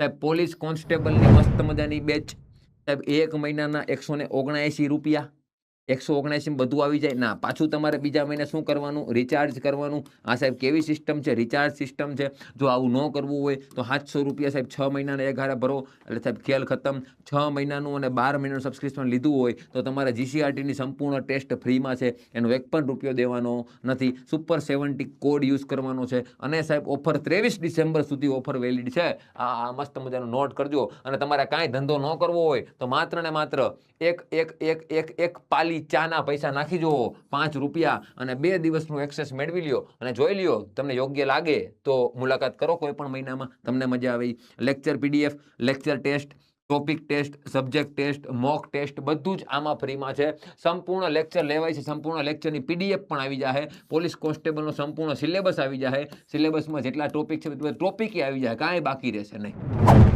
સાહેબ પોલીસ કોન્સ્ટેબલની મસ્ત મજાની બેચ. સાહેબ એક મહિનાના એકસો ને ઓગણએંસી રૂપિયા. એકસો ઓગણએંસી બધું આવી જાય. ના, પાછું તમારે બીજા મહિને શું કરવાનું? રિચાર્જ કરવાનું. આ સાહેબ કેવી સિસ્ટમ છે? રિચાર્જ સિસ્ટમ છે. જો આવું ન કરવું હોય, તો સાતસો રૂપિયા સાહેબ છ મહિનાના એક હારે ભરો. એટલે સાહેબ ખેલ ખતમ. છ મહિનાનું અને બાર મહિનાનું સબસ્ક્રિપ્શન લીધું હોય, તો તમારે જીસીઆરટીની સંપૂર્ણ ટેસ્ટ ફ્રીમાં છે. એનો એક પણ રૂપિયો દેવાનો નથી. સુપર સેવન્ટી કોડ યુઝ કરવાનો છે. અને સાહેબ ઓફર ત્રેવીસ ડિસેમ્બર સુધી ઓફર વેલિડ છે. આ આ મસ્ત મજાનું નોટ કરજો. અને તમારે કાંઈ ધંધો ન કરવો હોય, તો માત્ર ને માત્ર એક એક એક એક એક પાલી ચાના પૈસા નાખી જુઓ, પાંચ રૂપિયા અને બે દિવસનું એક્સેસ મેળવી લ્યો અને જોઈ લ્યો, તમને યોગ્ય લાગે તો મુલાકાત કરો કોઈ પણ મહિનામાં, તમને મજા આવે lecture PDF lecture test topic test subject test mock test બધું જ આમાં ફ્રીમાં છે. સંપૂર્ણ લેક્ચર લેવાય છે, સંપૂર્ણ લેક્ચરની પીડીએફ પણ આવી જાય પોલીસ કોન્સ્ટેબલનો સંપૂર્ણ સિલેબસ આવી જાય સિલેબસમાં જેટલા ટોપિક છે ટોપિક આવી જાય કાંઈ બાકી રહેશે નહીં.